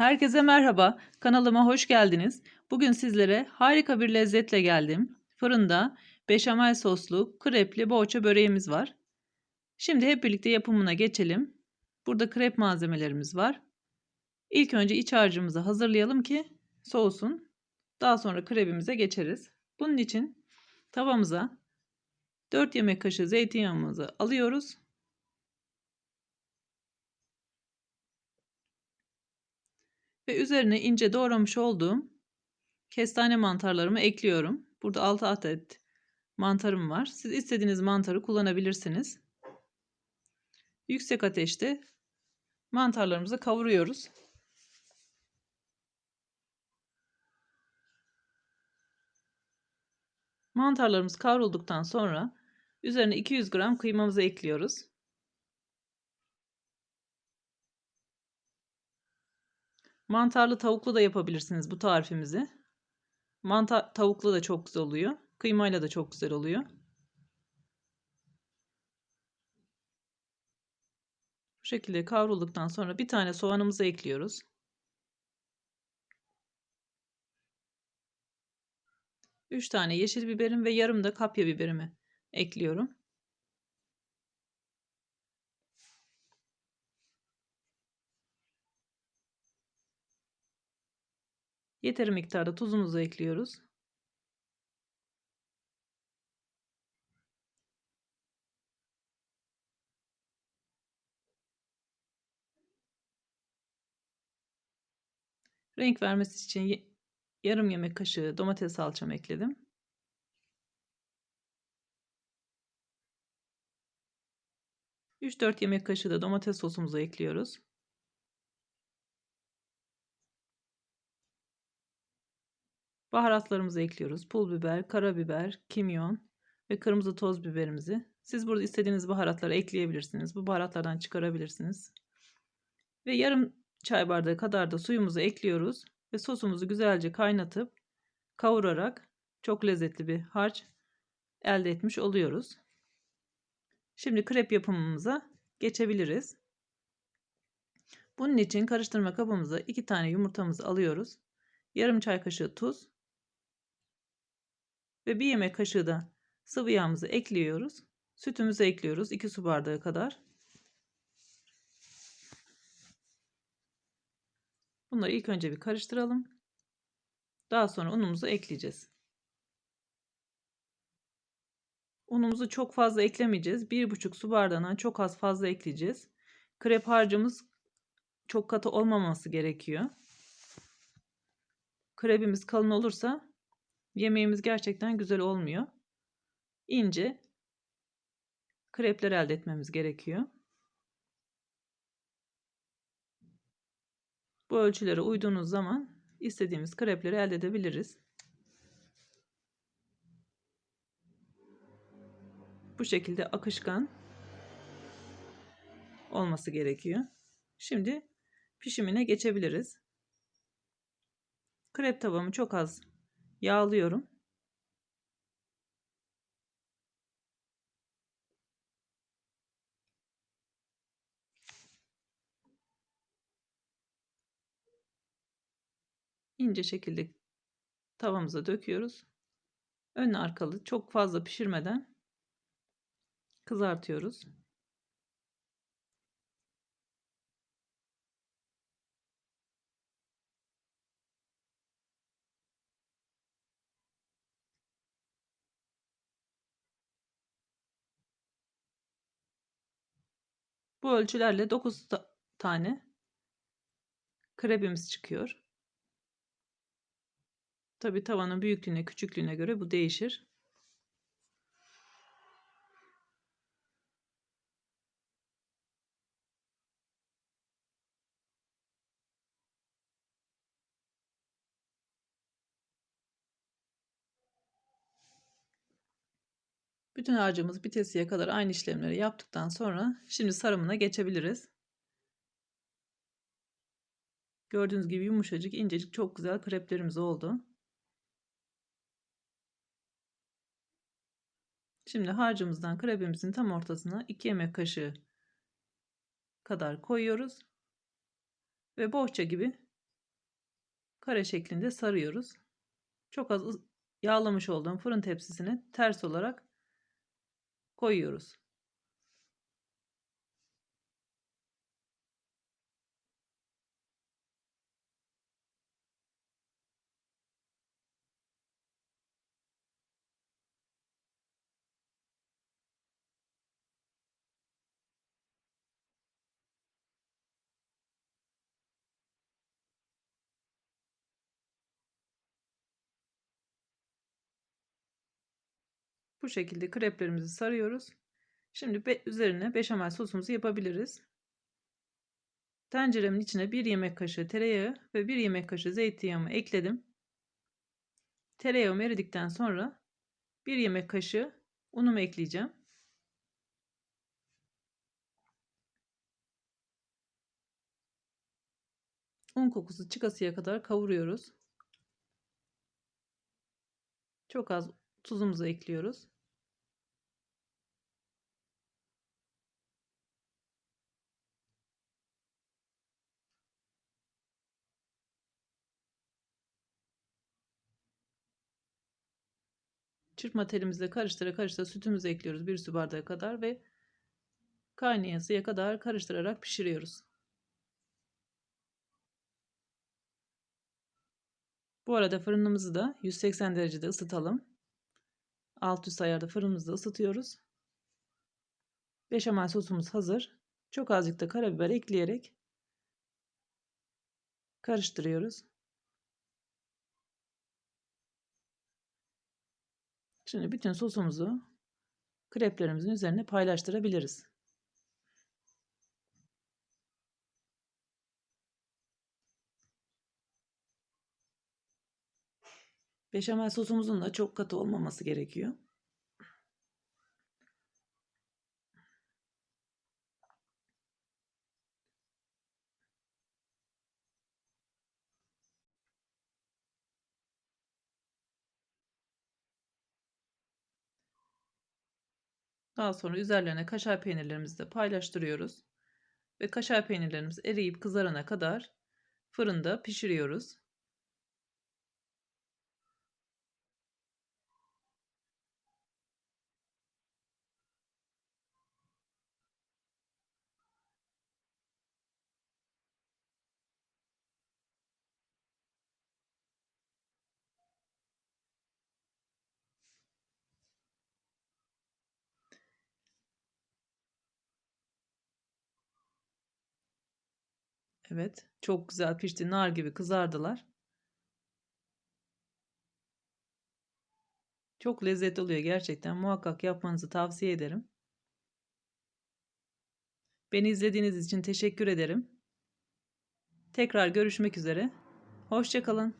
Herkese merhaba, kanalıma hoş geldiniz. Bugün sizlere harika bir lezzetle geldim. Fırında beşamel soslu krepli boğaça böreğimiz var. Şimdi hep birlikte yapımına geçelim. Burada krep malzemelerimiz var. İlk önce iç harcımızı hazırlayalım ki soğusun. Daha sonra krebimize geçeriz. Bunun için tavamıza 4 yemek kaşığı zeytinyağımızı alıyoruz. Ve üzerine ince doğramış olduğum kestane mantarlarımı ekliyorum. Burada 6 adet mantarım var. Siz istediğiniz mantarı kullanabilirsiniz. Yüksek ateşte mantarlarımızı kavuruyoruz. Mantarlarımız kavrulduktan sonra üzerine 200 gram kıymamızı ekliyoruz. Mantarlı tavuklu da yapabilirsiniz bu tarifimizi. Mantar tavuklu da çok güzel oluyor. Kıymayla da çok güzel oluyor. Bu şekilde kavrulduktan sonra bir tane soğanımızı ekliyoruz. Üç tane yeşil biberim ve yarım da kapya biberimi ekliyorum. Yeteri miktarda tuzumuzu ekliyoruz. Renk vermesi için yarım yemek kaşığı domates salçam ekledim. Üç dört yemek kaşığı da domates sosumuzu ekliyoruz. Baharatlarımızı ekliyoruz. Pul biber, karabiber, kimyon ve kırmızı toz biberimizi. Siz burada istediğiniz baharatları ekleyebilirsiniz. Bu baharatlardan çıkarabilirsiniz. Ve yarım çay bardağı kadar da suyumuzu ekliyoruz ve sosumuzu güzelce kaynatıp kavurarak çok lezzetli bir harç elde etmiş oluyoruz. Şimdi krep yapımımıza geçebiliriz. Bunun için karıştırma kabımıza 2 tane yumurtamızı alıyoruz. Yarım çay kaşığı tuz ve bir yemek kaşığı da sıvı yağımızı ekliyoruz. Sütümüzü ekliyoruz 2 su bardağı kadar. Bunları ilk önce bir karıştıralım. Daha sonra unumuzu ekleyeceğiz. Unumuzu çok fazla eklemeyeceğiz. 1,5 su bardağından çok az fazla ekleyeceğiz. Krep harcımız çok katı olmaması gerekiyor. Krebimiz kalın olursa yemeğimiz gerçekten güzel olmuyor. İnce krepler elde etmemiz gerekiyor. Bu ölçülere uyduğunuz zaman istediğimiz krepleri elde edebiliriz. Bu şekilde akışkan olması gerekiyor. Şimdi pişimine geçebiliriz. Krep tavamı çok az yağlıyorum. ince şekilde tavamıza döküyoruz. Ön arkalı çok fazla pişirmeden kızartıyoruz. Bu ölçülerle 9 tane krebimiz çıkıyor. Tabi tavanın büyüklüğüne küçüklüğüne göre bu değişir. Bütün harcımız bitesiye kadar aynı işlemleri yaptıktan sonra şimdi sarımına geçebiliriz. Gördüğünüz gibi yumuşacık, incecik, çok güzel kreplerimiz oldu. Şimdi harcımızdan krepimizin tam ortasına 2 yemek kaşığı kadar koyuyoruz. Ve bohça gibi kare şeklinde sarıyoruz. Çok az yağlamış olduğum fırın tepsisine ters olarak koyuyoruz. Bu şekilde kreplerimizi sarıyoruz. Şimdi be- üzerine beşamel sosumuzu yapabiliriz. Tenceremin içine 1 yemek kaşığı tereyağı ve 1 yemek kaşığı zeytinyağımı ekledim. Tereyağım eridikten sonra 1 yemek kaşığı unumu ekleyeceğim. Un kokusu çıkasıya kadar kavuruyoruz. Çok az tuzumuzu ekliyoruz. Çırpma telimizle karıştıra karıştıra sütümüzü ekliyoruz bir su bardağı kadar ve kaynayasıya kadar karıştırarak pişiriyoruz. Bu arada fırınımızı da 180 derecede ısıtalım. Alt üst ayarda fırınımızda ısıtıyoruz. Beşamel sosumuz hazır. Çok azıcık da karabiber ekleyerek karıştırıyoruz. Şimdi bütün sosumuzu kreplerimizin üzerine paylaştırabiliriz. Beşamel sosumuzun da çok katı olmaması gerekiyor. Daha sonra üzerlerine kaşar peynirlerimizi de paylaştırıyoruz. Ve kaşar peynirlerimiz eriyip kızarana kadar fırında pişiriyoruz. Evet, çok güzel pişti. Nar gibi kızardılar. Çok lezzetli oluyor gerçekten. Muhakkak yapmanızı tavsiye ederim. Beni izlediğiniz için teşekkür ederim. Tekrar görüşmek üzere. Hoşçakalın.